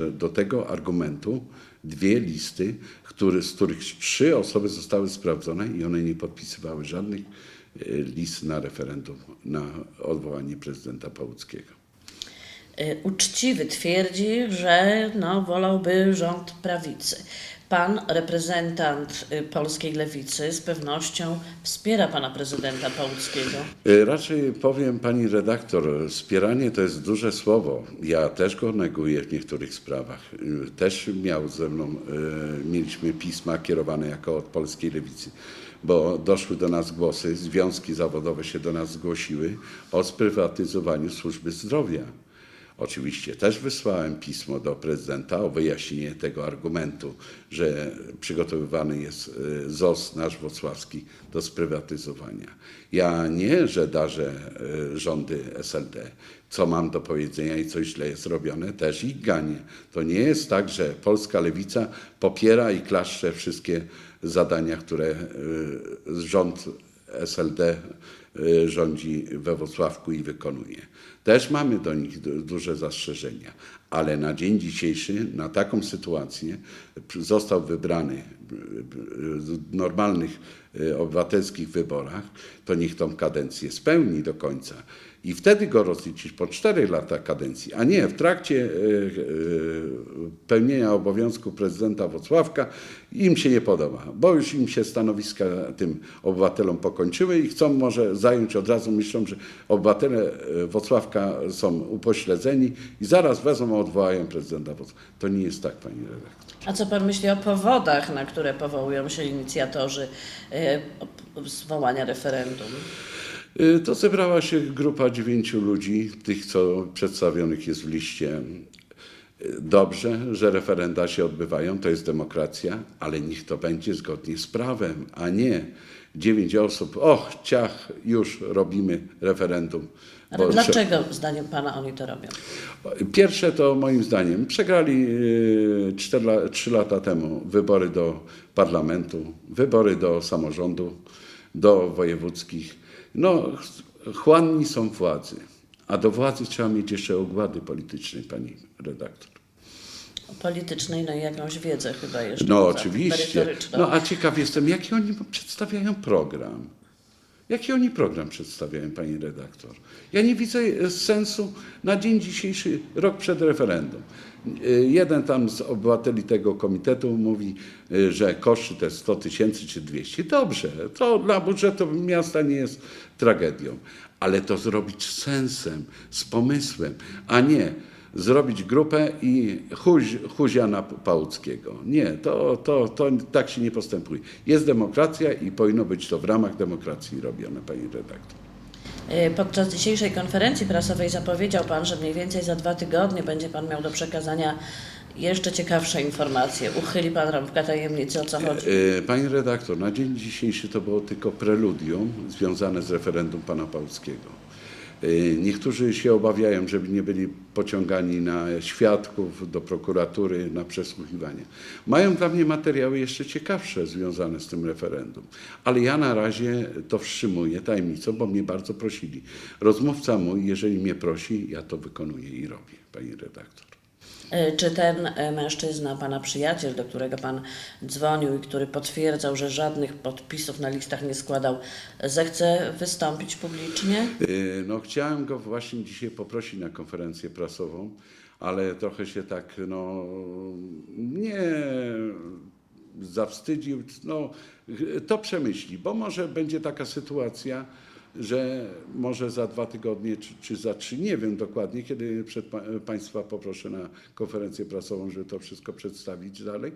Do tego argumentu dwie listy, który, z których trzy osoby zostały sprawdzone i one nie podpisywały żadnych e, list na referendum na odwołanie prezydenta Pałuckiego. Y, Uczciwy twierdzi, że no, wolałby rząd prawicy. Pan, reprezentant y, polskiej lewicy, z pewnością wspiera pana prezydenta Pałuckiego. E, Raczej powiem pani redaktor, wspieranie to jest duże słowo. Ja też go neguję w niektórych sprawach. E, Też miał ze mną, mieliśmy pisma kierowane jako od polskiej lewicy, bo doszły do nas głosy, związki zawodowe się do nas zgłosiły o sprywatyzowaniu służby zdrowia. Oczywiście też wysłałem pismo do prezydenta o wyjaśnienie tego argumentu, że przygotowywany jest e, ZOS nasz wrocławski do sprywatyzowania. Ja nie, że darzę e, rządy SLD, co mam do powiedzenia i co źle jest robione, też ich ganię. To nie jest tak, że polska lewica popiera i klaszcze wszystkie zadania, które e, rząd SLD rządzi we Wrocławku i wykonuje. Też mamy do nich du- duże zastrzeżenia, ale na dzień dzisiejszy, na taką sytuację został wybrany y, y, w normalnych y, obywatelskich wyborach, to niech tą kadencję spełni do końca. I wtedy go rozliczyć po 4 lata kadencji, a nie w trakcie y, y, pełnienia obowiązku prezydenta Wrocławka im się nie podoba, bo już im się stanowiska tym obywatelom pokończyły i chcą może zająć od razu, myślą, że obywatele e, Wrocławka są upośledzeni i zaraz wezmą, odwołają prezydenta Wrocławka. To nie jest tak, pani redaktor. A co pan myśli o powodach, na które powołują się inicjatorzy o- zwołania referendum? Y, To zebrała się grupa dziewięciu ludzi, tych, co przedstawionych jest w liście. Dobrze, że referenda się odbywają, to jest demokracja, ale niech to będzie zgodnie z prawem, a nie dziewięć osób, och, ciach, już robimy referendum. Ale dlaczego zdaniem pana oni to robią? Pierwsze to moim zdaniem przegrali y, trzy lata temu wybory do parlamentu, wybory do samorządu, do wojewódzkich. No, ch- chłanni są władzy, a do władzy trzeba mieć jeszcze ogłady politycznej, pani redaktor. Politycznej, no i jakąś wiedzę chyba jeszcze. No oczywiście. No a ciekaw jestem, jaki oni przedstawiają program. Jaki oni program przedstawiają, pani redaktor? Ja nie widzę e, sensu na dzień dzisiejszy, rok przed referendum. E, Jeden tam z obywateli tego komitetu mówi, e, że koszty jest 100 tysięcy czy 200. Dobrze, to dla budżetu miasta nie jest tragedią, ale to zrobić z sensem, z pomysłem, a nie zrobić grupę i huź, na Pałuckiego. Nie, to, to, to tak się nie postępuje. Jest demokracja i powinno być to w ramach demokracji robione, pani redaktor. Y, Podczas dzisiejszej konferencji prasowej zapowiedział Pan, że mniej więcej za dwa tygodnie będzie Pan miał do przekazania jeszcze ciekawsze informacje. Uchyli Pan rąbka tajemnicy, o co chodzi? E, Pani redaktor, na dzień dzisiejszy to było tylko preludium związane z referendum pana Pałuckiego. E, Niektórzy się obawiają, żeby nie byli pociągani na świadków, do prokuratury, na przesłuchiwanie. Mają dla mnie materiały jeszcze ciekawsze związane z tym referendum. Ale ja na razie to wstrzymuję tajemnicą, bo mnie bardzo prosili. Rozmówca mój, jeżeli mnie prosi, ja to wykonuję i robię, pani redaktor. Y, Czy ten y, mężczyzna, Pana przyjaciel, do którego Pan dzwonił i który potwierdzał, że żadnych podpisów na listach nie składał, zechce wystąpić publicznie? Y, No, chciałem go właśnie dzisiaj poprosić na konferencję prasową, ale trochę się tak, no, nie zawstydził. No, to przemyśli, bo może będzie taka sytuacja, że może za dwa tygodnie czy, czy za trzy, nie wiem dokładnie, kiedy przed pa, Państwa poproszę na konferencję prasową, żeby to wszystko przedstawić dalej,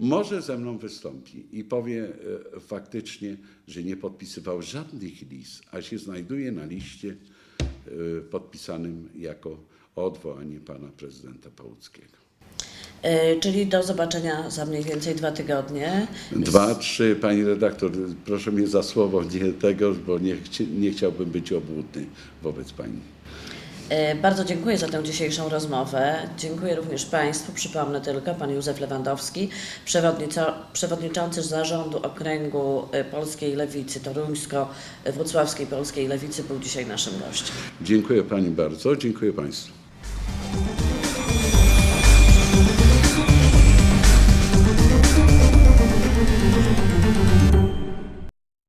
może ze mną wystąpi i powie e, faktycznie, że nie podpisywał żadnych list, a się znajduje na liście e, podpisanym jako odwołanie pana prezydenta Pałuckiego. Y, Czyli do zobaczenia za mniej więcej dwa tygodnie. Dwa, trzy, pani redaktor, proszę mnie za słowo nie tego, bo nie, chci- nie chciałbym być obłudny wobec pani. E, Bardzo dziękuję za tę dzisiejszą rozmowę. Dziękuję również Państwu. Przypomnę tylko, Pan Józef Lewandowski, przewodniczący zarządu okręgu e, Polskiej Lewicy, toruńsko-wrocławskiej Polskiej Lewicy, był dzisiaj naszym gościem. Dziękuję pani bardzo, dziękuję państwu.